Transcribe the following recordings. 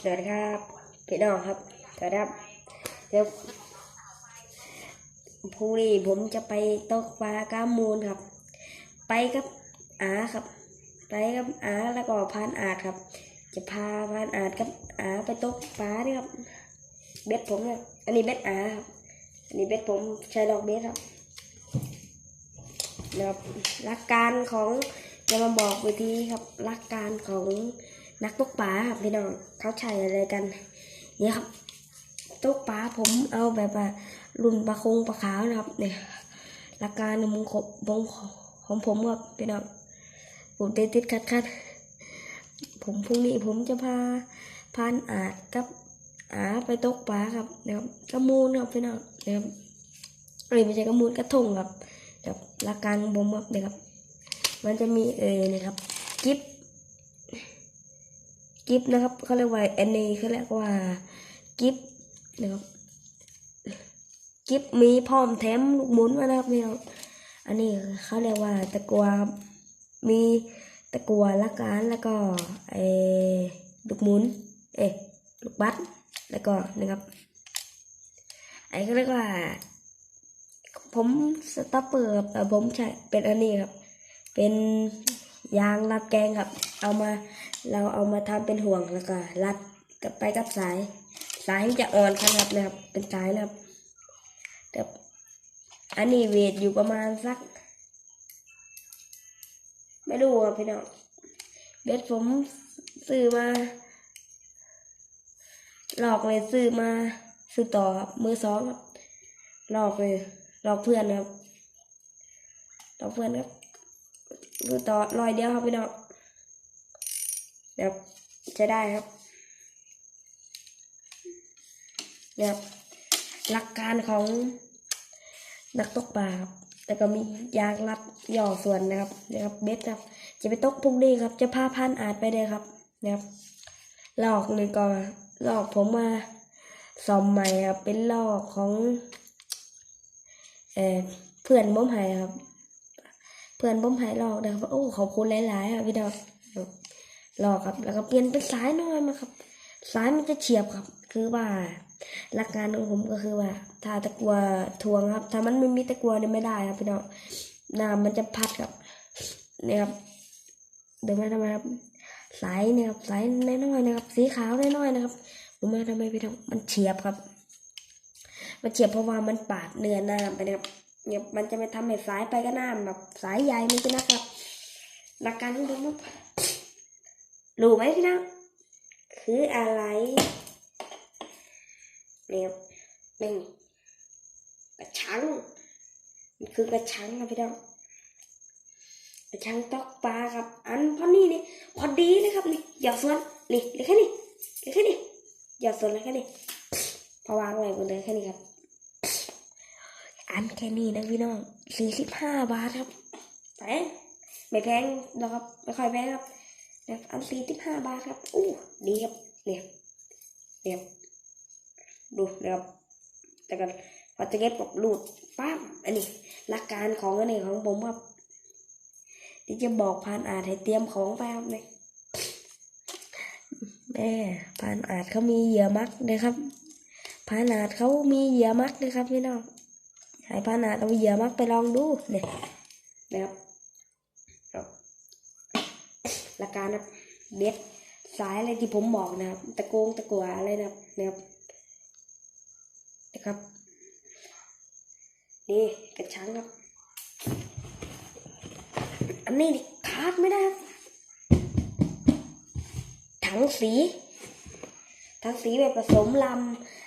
สวัสดีครับพี่น้องครับสวัสดีครับเดี๋ยวพรุ่งนี้ผมจะไปตกปลาก้ามมูลครับ ไปกับอาครับ ไปกับอาแล้วก็พานอาครับ จะพาพานอาจกับอาไปตกปลานี่ครับ เบ็ดผมครับอันนี้เบ็ดอาครับอันนี้เบ็ดผมใช้ดอกเบ็ดครับนะครับหลักการของจะมาบอกวิธีครับหลักการของ นักตกปลาครับพี่น้องเขาใช้อะไรกันเนี่ยครับตกปลาผมเอาแบบว่ารุ่นปลาคงปลาขาวนะครับเนี่ยหลักการของผมของของผมครับพี่น้องผมติดติดขัดขัดผมพรุ่งนี้ผมจะพาพานอาจกับอาไปตกปลาครับนะครับกระมูลครับพี่น้องนะครับเอ้ยไม่ใช่กระมูลกระทงครับแบบหลักการของผมครับเนี่ยครับมันจะมีเออเนี่ยครับกิฟ กิฟนะครับเขาเรียกว่าอันนี้เขาเรียกว่ากิฟนะครับกิฟมีพร้อมแถมลูกหมุนมานะครับพี่น้องอันนี้เขาเรียกว่าตะกัวมีตะกัวละการแล้วก็ไอ้ลูกหมุนเอ๊ะลูกบัตแล้วก็นะครับไอ้เขาเรียกว่า ผมสต็อปเปอร์ครับแต่ผมใช้เป็นอันนี้ครับ เป็น ยางรัดแกงครับ เอามาเราเอามาทำเป็นห่วงแล้วก็รัดกับไปกับสาย สายมันจะอ่อนขนาดนะครับ เป็นสายนะครับแต่อันนี้เวทอยู่ประมาณสัก ไม่รู้ครับพี่น้องเบสผมซื้อมา หลอกเลยซื้อมาซื้อต่อครับมือสองครับหลอกเลยหลอกเพื่อนครับหลอกเพื่อนครับ ดูต่อรอยเดียวครับพี่น้องเดี๋ยวจะได้ครับเนี่ยครับหลักการของนักตกปลาครับแต่ก็มียางรัดหย่อส่วนนะครับนะครับเบ็ดครับ จะไปตกพรุ่งนี้ครับ จะพาพันอาจไปเลยครับนะครับลอกหนึ่งก็ลอกผมมาซ่อมใหม่ครับเป็นลอกของเออเพื่อนบ้มหายครับ พื่อนผมหายหลอกนะครับโอ้ขอบคุณหลายๆครับพี่ดอกหลอกครับ แล้วก็เปลี่ยนเป็นสายน้อยมาครับ สายมันจะเฉียบครับ คือว่าหลักการของผมก็คือว่า ถ้าตะกัวทวงครับ ถ้ามันไม่มีตะกัวเนี่ยไม่ได้ครับพี่น้องน้ำมันจะพัดครับเนี่ยครับเดี๋ยวมาทำไมครับสายเนี่ยครับสายน้อยๆนะครับ สีขาวน้อยๆนะครับผมมาทำไมพี่น้องมันเฉียบครับ มันเฉียบเพราะว่ามันปาดเนื้อน้ำไปนะครับ เนี่ยมันจะไม่ทำให้สายไปก็น้ำแบบสายใหญ่มันจะนะครับหลักการของผมครับรู้ไหมพี่น้องคืออะไรเนี่ยเป็นกระชังมันคือกระชังครับพี่น้องกระชังตอกปลาครับ อันพอนี่นี่พอดีเลยครับนี่หยอดส่วนนี่เลยแค่นี้เลยแค่นี้หยอดส่วนเลยแค่นี้พอวางไว้บนเลยแค่นี้ครับ อันแค่นี้นะพี่น้องสี่สิบห้าบาทครับแพงไม่แพงหรอกครับไม่ค่อยแพงครับแบบอันสี่สิบห้าบาทครับอู้ดีครับเนี่ยเนี่ยดูนะครับแต่กันพอจะเก็บกับรูดปั๊บอันนี้หลักการของอันนี้ของผมครับที่จะบอกพานอาจให้เตรียมของไปครับเนี่ยแม่พานอาจเขามีเหยื่อมักนะครับพานอาจเขามีเหยื่อมักนะครับพี่น้อง หายพานาเอาเหยื่อมักไปลองดูเนี่ยนะครับครับหลักการนะเบ็ดสายอะไรที่ผมบอกนะครับ ตะโกงตะกัวอะไรนะครับนะครับนะครับ นี่กระชังครับ อันนี้นี่ขาดไม่ได้ครับถังสีถังสีแบบผสมลำ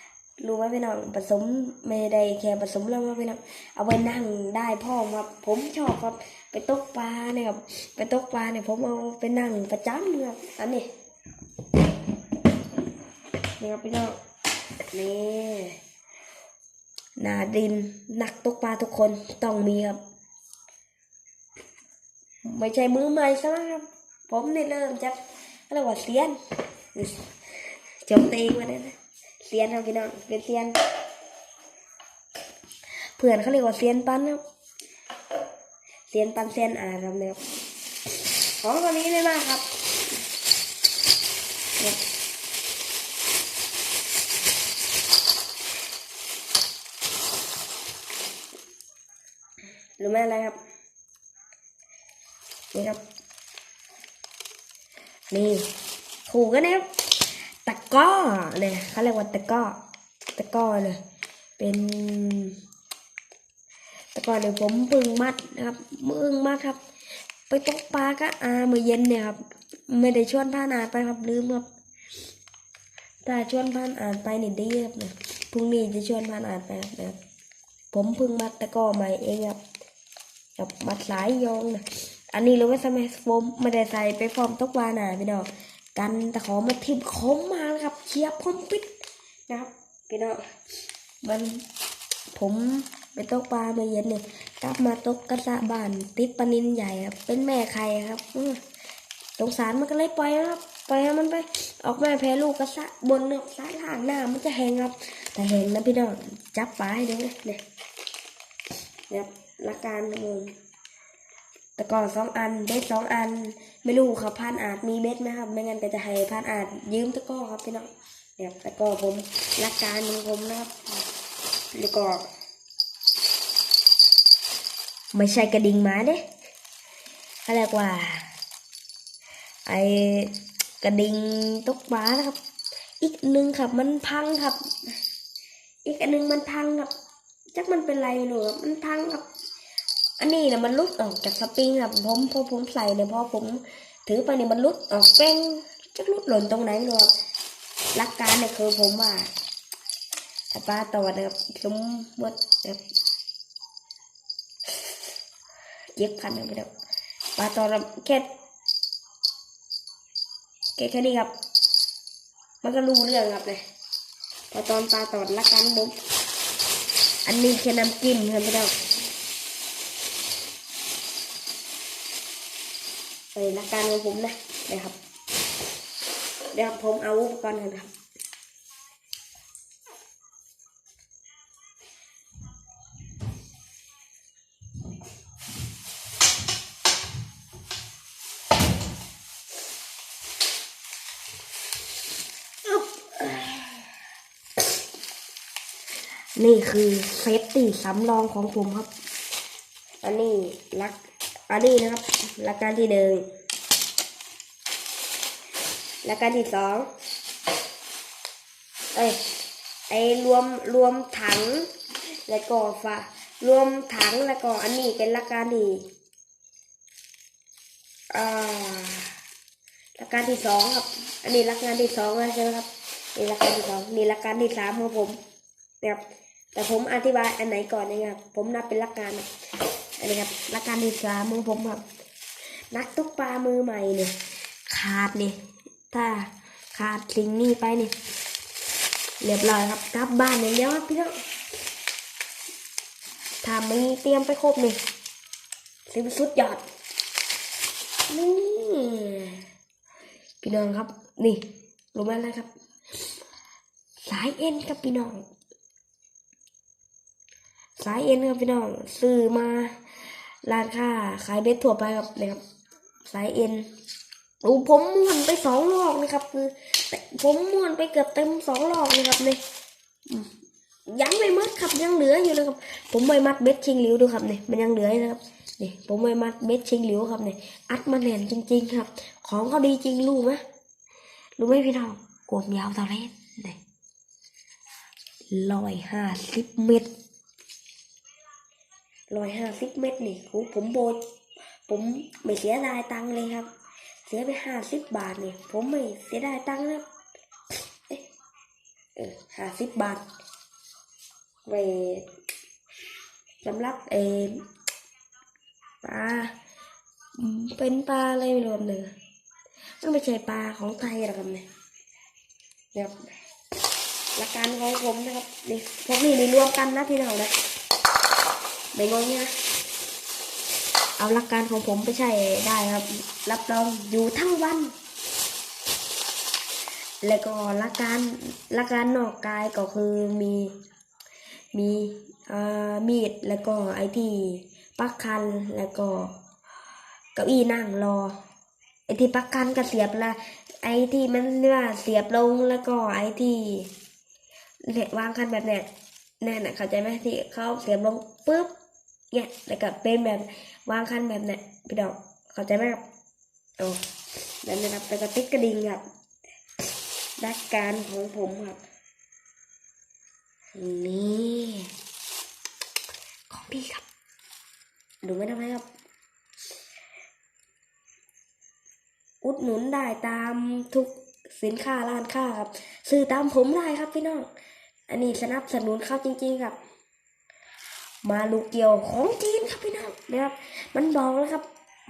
รู้ไหมพี่น้องผสมไม่ได้แค่ผสมแล้วว่าพี่น้องเอาไว้นั่งได้พ่อครับผมชอบครับ ไปตกปลาเนี่ยครับไปตกปลาเนี่ยผมเอาไปนั่งประจำเลยครับอันนี้นี่ครับพี่น้องนี่นาดินนักตกปลาทุกคนต้องมีครับ ไม่ใช่มือใหม่ซะครับ ผมนี่เริ่มจะเรียกว่าเซียนจมตีมาเนี่ยนะ เซียนครับพี่น้องเป็นเซียน เพื่อนเขาเรียกว่าเซียนปั้นครับเซียนปั้นเซียนอะไรับเนี่ของตัวนี้ไม่มากครับรู้ไหมอะไรครับ นี่ครับ นี่ถูกกันนะครับ ตะก้อเลยเขาเรียกว่าตะก้อตะก้อเลย เป็นตะก้อเนี่ยผมเพึ่งมัดนะครับมึงมัดครับ ไปตกปลาก็อาเมื่อเย็นเนี่ยครับไม่ได้ชวนผ่านอาไปครับลืมครับถ้าชวนผ่านอ่านไปนี่ดีครับเนี่ยพรุ่งนี้จะชวนผ่านอ่านไปครับนะครับผมพึ่งมัดตะก้อใหม่เองครับกับมัดสายโยงนะอันนี้รู้ไหมสมัยผมไม่ได้ใส่ไปฟอร์มตกปลาหนาพี่น้อง กันแตะขอมาทิมคมมาครับเชียบคมปิดนะครับพี่น้องมันผมไปตกปลาเมื่อเย็นเนี่ยกลับมาตกกระสะบานติดปลานินใหญ่ครับเป็นแม่ไข่ครับสงสารมันก็เลยปล่อยนะครับปล่อยให้มันไปออกมาแพ้ลูกกระสะบนเนี่ยสะล่างหน้ามันจะแหงครับ แต่แหงนะพี่น้องจับปลาให้ดูนะเนี่ยเนี่ยละการนะมึง แต่ก่อนสองอันเบ็ดสองอัน ไม่รู้ครับพานอาจมีเบ็ดไหมครับ ไม่งั้นก็จะให้พานอาจยืมตะก้อครับพี่น้องเนี่ยตะก้อผมรักการของผมนะครับแล้วก็ ไม่ใช่กระดิ่งหมาเด้เขาเรียกว่า ไอกระดิ่งตกปลานะครับ อีกหนึ่งครับ มันพังครับ อีกอันหนึ่งมันพังครับจักมันเป็นไรไม่รู้ครับมันพังครับ อันนี้นะมันลุดออกจากสปริงครับผมพอผมใส่เนี่ยพอผม ถือไปเนี่ยมันลุดออกเป้งจะลุดหล่นตรงไหนไม่รู้ครับหลักการเนี่ยคือผมว่าถ้าปลาตอดนะครับสมมติแบบเย็บพันนะครับพี่น้องปลาตอดแค่แค่แค่นี้ครับ มันก็รู้เรื่องครับเลยพอตอนปลาตอดหลักการผมอันนี้แค่น้ำจิ้มครับพี่น้อง เออหลักการของผมนะนะครับเดี๋ยวผมเอาอุปกรณ์กันครับนี่คือเซฟตี้สำรองของผมครับ อันนี้ลัก อันนี้นะครับหลักการที่หนึ่งหลักการที่สองเอ้ยไอ้รวมรวมถังแล้วก็ฝารวมถังแล้วก็อันนี้เป็นหลักการที่อ่าหลักการที่สองครับ อันนี้หลักการที่สองแล้วใช่ไหมครับนี่หลักการที่สองนี่หลักการที่สามของผมนะครับแต่ผมอธิบายอันไหนก่อนนะครับผมนับเป็นหลักการ นะอันนี้ครับหลัการที่สามขอผมครับ นักตกปลามือใหม่เนี่ย ขาดเนี่ยถ้าขาดสิ่งนี้ไปเนี่ยเรียบร้อยครับกลับบ้านอย่างเดียวครับพี่น้องถ้ามีเตรียมไปครบนี่สิบสุดยอดนี่พี่น้องครับ นี่รู้ไหมอะไรครับ สายเอ็นครับพี่น้อง สายเอ็นครับพี่น้อง ซื้อมา ร้านค้าขายเบ็ดทั่วไปครับนะครับสายเอ็นโอ้ผมม้วนไปสองรอบนะครับ คือผมม้วนไปเกือบเต็มสองรอบนะครับเนี่ยยังไม่มัดครับยังเหลืออยู่นะครับ ผมไม่มัดเบ็ดชิงหลิวดูครับเนี่ยมันยังเหลือนะครับนี่ผมไม่มัดเบ็ดชิงหลิวครับเนี่ยอัดมาแน่นจริง ๆ ครับ ของเขาดีจริงรู้ไหมรู้ไหมพี่น้องกวมยาวเท่าไรเนี่ยร้อยห้าสิบเมตร ร้อยห้าสิบเม็ดนี่โหผมโบยผมไม่เสียดายตังค์เลยครับ เสียไปห้าสิบบาทนี่ผมไม่เสียดายตังค์นะเออห้าสิบบาทไว้สำหรับเออปลาเป็นปลาอะไรไม่รู้ครับเนี่ยมันไม่ใช่ปลาของไทยหรอกครับเนี่ยนี่ยครับหลักการของผมนะครับนี่พวกนี้นี่รวมกันนะพี่น้องนะ ไม่งงเนี่ยเอาหลักการของผมไปใช้ได้ครับ รับรองอยู่ทั้งวัน แล้วก็หลักการหลักการนอกกายก็คือมีมีมีดแล้วก็ไอที่ปักคันแล้วก็เก้าอี้นั่งรอ ไอที่ปักคันก็เสียบละไอที่มันว่าเสียบลงแล้วก็ไอที่เนี่ยวางคันแบบเนี้ยแน่น่ะเข้าใจไหมที่เขาเสียบลงปุ๊บ เนี่ยแล้วก็เป็นแบบวางคันแบบเนี้ยพี่ดอกเข้าใจไหมครับโอ้แบบนี้ครับแล้วก็ติ๊กกระดิ่งครับดักการของผมครับนี่ของพี่ครับ ดูไม่ทำไมครับ อุดหนุนได้ตามทุกสินค้าร้านค้าครับ ซื้อตามผมได้ครับพี่น้อง อันนี้สนับสนุนเข้าจริงๆครับ มาลูเกียวของจีนครับพี่น้องนะครับ มันบอกแล้วครับ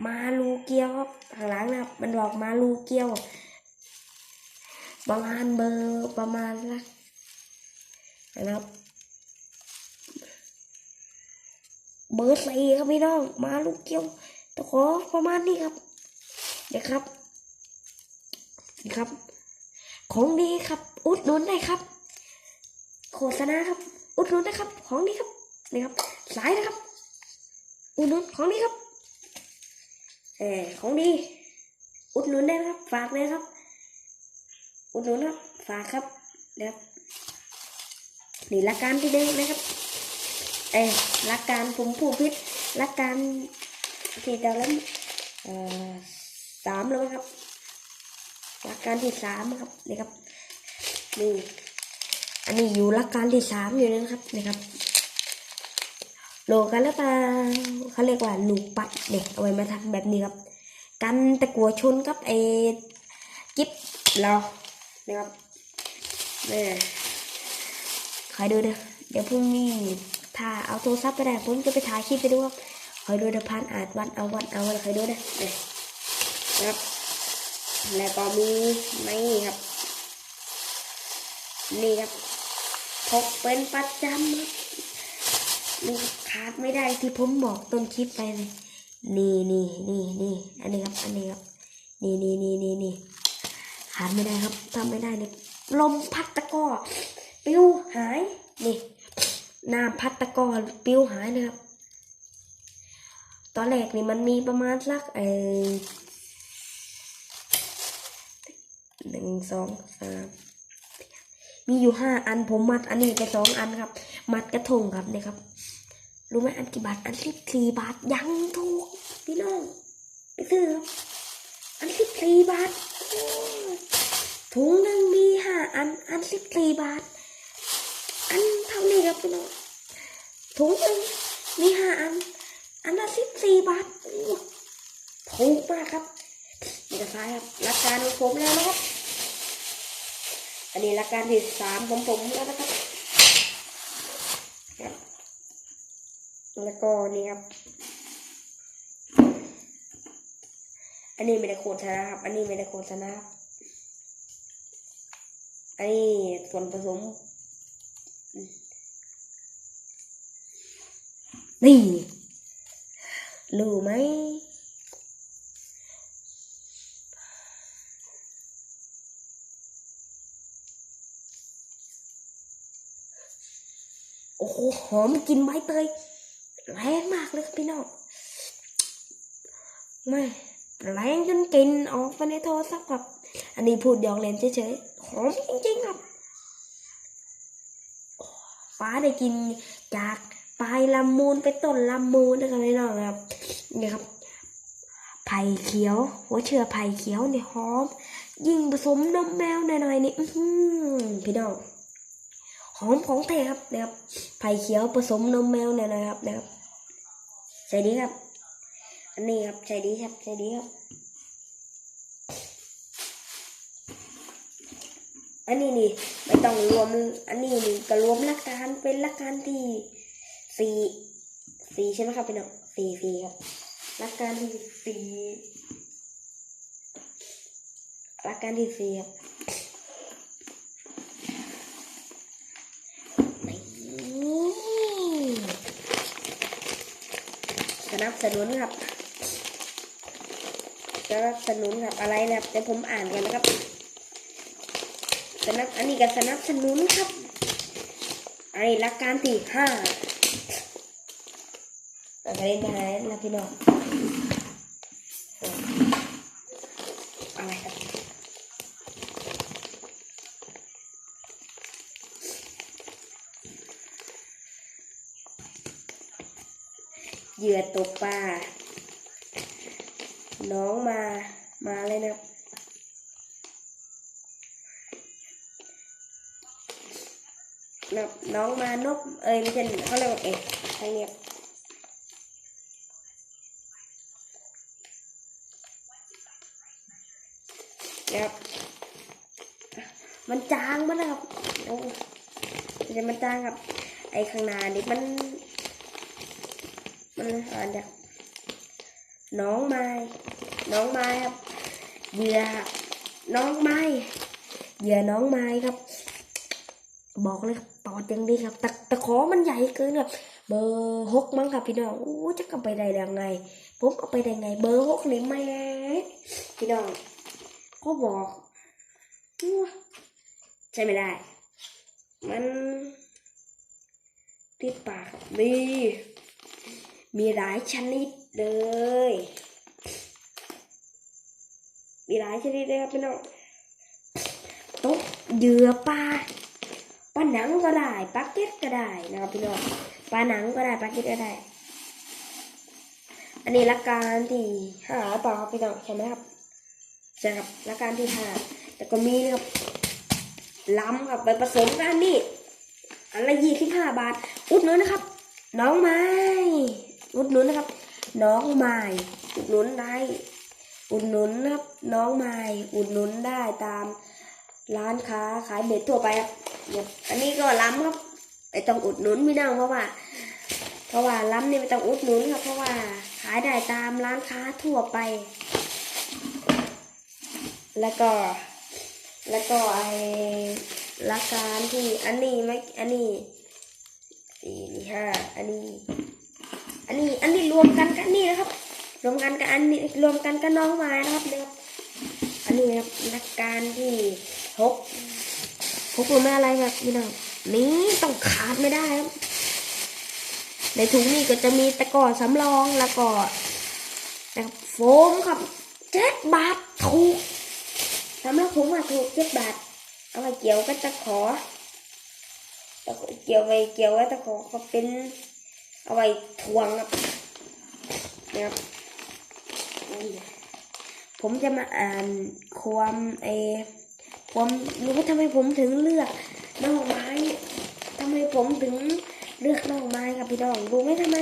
มาลูเกียวครับข้างหลังนะครับ มันบอกมาลูเกียว ประมาณเบอร์ประมาณละนะครับ เบอร์สี่ครับพี่น้อง มาลูกเกียวตะขอประมาณนี้ครับเดี๋ยวครับนี่ครับ ของดีครับ อุดหนุนได้ครับ โฆษณาครับ อุดหนุนนะครับ ของดีครับ นี่ครับสายนะครับอุดหนุนของดีครับเออของดี อุดหนุนได้นะครับ ฝากเลยครับ อุดหนุนครับ ฝากครับนะครับนี่ละการที่หนึ่งนะครับเออละการผมผู้พิษละการที่เราเล่นเอ่อสามแล้วครับละการที่สามครับนี่ครับนี่อันนี้อยู่ละการที่สามอยู่นะครับนี่ครับ โลกันแล้วปลาเขาเรียกว่าลูกปัดเนี่ยเอาไว้มาทำแบบนี้ครับกันตะกัวชนกับไอ้กิ๊บเรานะครับเนี่ยคอยดูเด้อเดี๋ยวพรุ่งนี้ถ้าเอาโทรศัพท์ไปได้ผมจะไปถ่ายคลิปไปดูครับคอยดูเดยวพันอาจวันเอาวันเอาคอยดูนะเนี่ยนะครับแล้วก็มีไม่ครับนี่ครับพกเป็นประจำครับนี่ ขาดไม่ได้ที่ผมบอกต้นคลิปไปเลยนี่นี่นี่นี่อันนี้ครับ อันนี้ครับ นี่นี่นี่นี่นี่ขาดไม่ได้ครับทำไม่ได้เนี่ยลมพัดตะก้อปิ้วหายนี่น้ำพัดตะกอปิ้วหายนะครับ ตอนแรกนี่มันมีประมาณสักเออหนึ่งสองสามมีอยู่ห้าอันผมมัดอันนี้ไปสองอันครับ มัดกระทงครับนี่ครับ รู้ไหมอันกี่บาท อันสิบสี่บาท ยังถูก พี่น้องไปซื้อครับอันสิบสี่บาทถุงหนึ่งมีห้าอัน อันสิบสี่บาท อันเท่านี้ครับพี่น้องถุงหนึ่งมีห้าอัน อันละสิบสี่บาทถูกมากครับนี่ก็ท้ายครับหลักการของผมแล้วนะครับ อันนี้หลักการที่สามของผมแล้วนะครับ แล้วก็นี่ครับ อันนี้ไม่ได้โฆษณาครับ อันนี้ไม่ได้โฆษณาครับอันนี้ส่วนผสม นี่ รู้ไหมโอ้โห หอมกินใบเตย แรงมากเลยครับพี่น้องไม่แรงจนกินออกไปในโทรศัพท์ครับ อันนี้พูดหยอกเล่นเฉยๆหอมจริงๆครับฟ้าได้กินจากปลายลำมูลไปต้นลำมูลนะครับพี่น้องครับนี่ครับไผ่เขียวหัวเชื้อไผ่เขียวเนี่ยหอม ยิ่งผสมนมแมวหน่อยๆนี่อืพี่น้องหอมของแท้ครับนะครับไผ่เขียวผสมนมแมวหน่อยๆครับนะครับ ใช่ดีครับ อันนี้ครับใช่ดีครับใช่ดีครับ อันนี้นี่ไม่ต้องรวม อันนี้นี่ก็รวมหลักการเป็นหลักการที่สี่สี่ใช่ไหมครับพี่น้องสี่สี่ครับหลักการที่สี่หลักการที่สี่ครับนี่ส นับสนุนครับสนับสนุนครับอะไรนะครับเดี๋ยวผมอ่านกันนะครับ สนับอันนี้ก็สนับสนุนครับอันนี้หลักการที่ห้าอะไรนะนะพี่น้องอะไรครับ เหยื่อตกปลา น้องมา มาเลยนะครับนะครับน้องมานพเอ้ยไม่ใช่เขาเรียกว่าเอกใช่เนี่ยนะครับ มันจางมันนะครับโอ้ยมันจางครับ ไอ้ข้างหน้านี่มัน มันอ่านจากน้องไม้ น้องไม้ครับ เหยื่อน้องไม้ เหยื่อน้องไม้ครับ บอกเลยครับตอดยังดีครับแตะตะขอมันใหญ่เกินครับ เบอร์หกมั้งครับพี่น้องโอ้จะกลับไปได้ยังไง ผมเอาไปได้ไง เบอร์หกนี่แม่พี่น้อง ก็บอกใช่ไม่ได้ มันติดปากครับ มีหลายชนิดเลย มีหลายชนิดเลยครับพี่น้องตกเหยื่อปลาปลาหนังก็ได้ปลาเก็ตก็ได้นะครับพี่น้องปลาหนังก็ได้ปลาเก็ตก็ได้ อันนี้ละการที่ห้าหรือเปลาครับพี่น้องใช่ไหมครับใช่ครับละการที่ห้าแต่ก็มีนะครับล้ำครับไปผสมกันนี่อันละยี่สิบห้าบาท อุดหนุนนะครับ น้องไม้ อุดหนุนนะครับ น้องไม้อุดหนุนได้ อุดหนุนนะครับ น้องไม้อุดหนุนได้ตามร้านค้าขายเบ็ดทั่วไปครับอันนี้ก็ล้ำครับไม่ต้องอุดหนุนพี่น้องเพราะว่า เพราะว่าล้ำนี่ไม่ต้องอุดหนุนครับ เพราะว่าขายได้ตามร้านค้าทั่วไป แล้วก็ แล้วก็ไอ้ราการที่อันนี้ไม่อันนี้สี่นี่ห้าอันนี้ อันนี้อันนี้รวมกันกันนี่นะครับ รวมกันกับอันนี้รวมกันกับน้องไม้นะครับเนี่ยครับอันนี้นะครับหลักการที่หกหกรู้ไหมอะไรครับพี่น้องนี่ต้องขาดไม่ได้ครับ ในถุงนี้ก็จะมีตะกร้อสำรองแล้วก็นะครับโฟมครับเจ็ดบาทถูกสำหรับผมอะถูกเจ็ดบาท เอาไปเกี่ยวก็ตะขอตะขอเกี่ยวไปเกี่ยวไว้ตะขอก็เป็น เอาไว้ทวงครับนะครับผมจะมาอ่านความเออความรู้ว่าทำไมผมถึงเลือกนองไม้ทำไมผมถึงเลือกนองไม้ครับพี่น้องรู้ไหมทำไม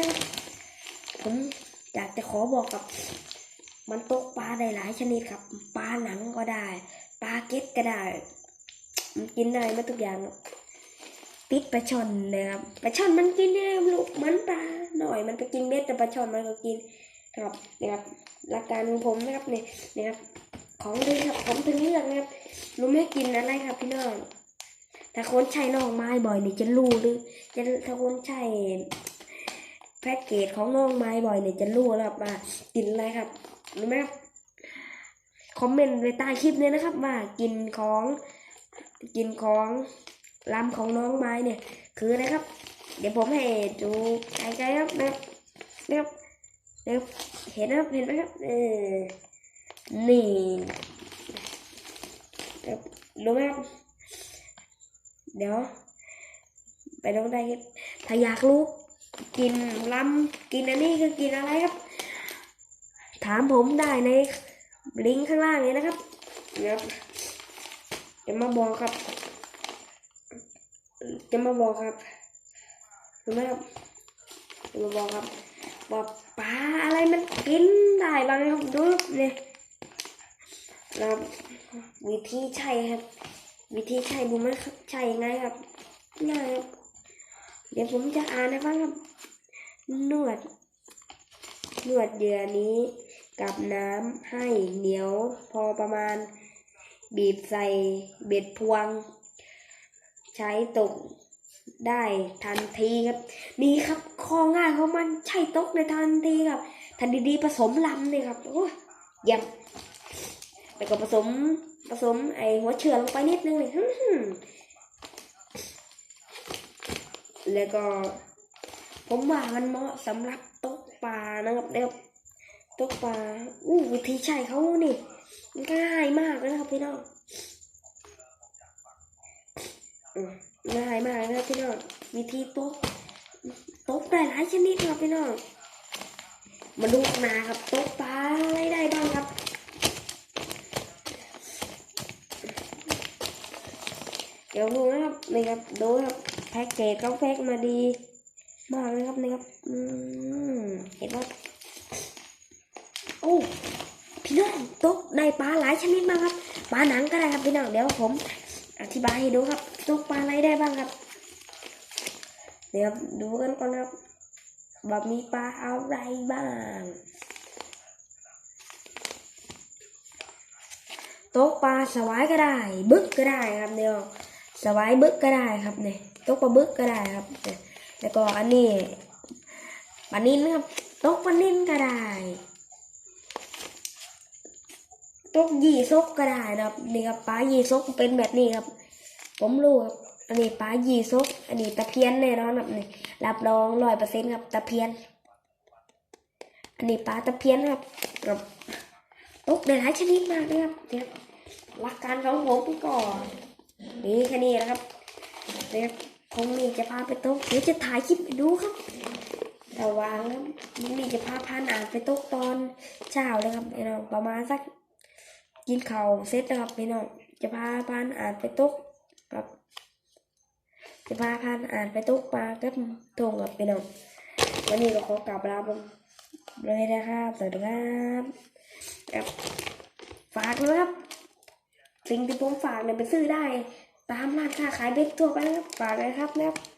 ผมอยากจะขอบอกกับ มันตกปลาได้หลายชนิดครับปลาหนังก็ได้ปลาเก็ตก็ได้มันกินได้หมาทุกอย่าง ติดปลาช่อนนะครับปลาช่อนมันกินได้ลูกมันปลาหน่อยมันไปกินเม็ดแต่ปลาช่อนมันก็กินครับนะครับหลักการของผมนะครับเนี่ยนะครับของดีครับผมถึงเลือกนะครับรู้ไหมกินอะไรครับพี่น้องถ้าคนใช้น้องไม้บ่อยเนี่ยจะรู้หรือจะถ้าคนใช้แพ็กเกจของน้องไม้บ่อยเนี่ยจะรู้แล้วครับว่ากินอะไรครับรู้ไหมครับคอมเมนต์ไว้ใต้คลิปเนี่ยนะครับว่ากินของกินของ ลำของน้องไม้เนี่ย คืออะครับ เดี๋ยวผมให้ดูไกลๆครับนะครับนะครับเดี๋ยเห็นนะครับเห็นไหมครับเออนี่เดี๋ยวรู้ไหมครับเดี๋ยว ไปลงได้ครับถ้าอยากรู้กินลำกินอันนี้คือกินอะไรครับ ถามผมได้ในลิงก์ข้างล่างนี้นะครับเดี๋ยวจะมาบอกครับ จะมาบอกครับรู้ไหมครับจะมาบอกครับบอกปลาอะไรมันกินได้บ้างครับดูเนี่ยนะครับวิธีใช่ครับ วิธีใช่ดูไหมครับใช่ยังไงครับง่ายครับเดี๋ยวผมจะอ่านให้ฟังครับนวดนวดเหยื่อนี้กับน้ำให้เหนียวพอประมาณ บีบใส่เบ็ดพวง ใช้ตก ได้ทันทีครับนี่ครับข้อง่ายของมันใช่ตกในทันทีครับ ทันดีๆผสมลำเนี่ยครับโอ้ยเยี่ยมแล้วก็ผสมผสมไอหัวเชือลงไปนิดนึงเลยฮึมแล้วก็ ผมว่ามันเหมาะสำหรับตกปลานะครับเดี๋ยวตกปลาอู้วิธีใช้เขานี่ง่ายมากนะครับพี่น้องอืม ง่ายมากนะพี่น้องวิธีตกตกได้หลายชนิดครับพี่น้องมาดูข้างหนาครับตกปลาอะไรได้บ้างครับเดี๋ยวดูนะครับนี่ครับดูครับแพ็กเกจเขาแพ็กมาดี มากเลยครับนี่ครับอืมเห็นว่าโอ้พี่น้องตกได้ปลาหลายชนิดมากครับปลาหนังก็ได้ครับพี่น้องเดี๋ยวผม อธิบายให้ดูครับ ตกปลาอะไรได้บ้างครับ เดี๋ยวดูกันก่อนครับว่ามีปลาอะไรบ้าง ตกปลาสวายก็ได้ บึกก็ได้ครับเดี๋ยวสวายบึกก็ได้ครับเนี่ยตกปลาบึกก็ได้ครับเนี่ยแล้วก็อันนี้ปลานินครับตกปลานินก็ได้ตกยี่ซกก็ได้นะครับนี่ครับปลายี่ซกเป็นแบบนี้ครับ ผมรู้ครับ อันนี้ปลายี่ซกอันนี้ตะเพียนแน่นอนครับนี่รับรองร้อยเปอร์เซ็นต์ครับตะเพียน อันนี้ปลาตะเพียนครับกับตกได้หลายชนิดมากเลยครับเดี๋ยหลักการของผมก่อนนี่แค่นี้นะครับเดี๋ยคงนี่จะพาไปตกเดี๋ยวจะถ่ายคลิปให้ดูครับแต่วางแล้วนี่จะพาพานอ่านไปตกตอนเช้าเลยครับพี่น้องประมาณสักกินข้าวเสร็จนะครับพี่น้องจะพาพานอ่านไปตก ครับจะพาพานอ่านไปตุ๊กปลากับทงกับพี่น้องวันนี้ก็ขอกลับลาไปเลยนะครับสวัสดีครับครับฝากนะครับ สิ่งที่ผมฝากเนี่ยไปซื้อได้ ตามร้านค้าขายเบ็ดทั่วไปนะครับฝากเลยครับนะครับ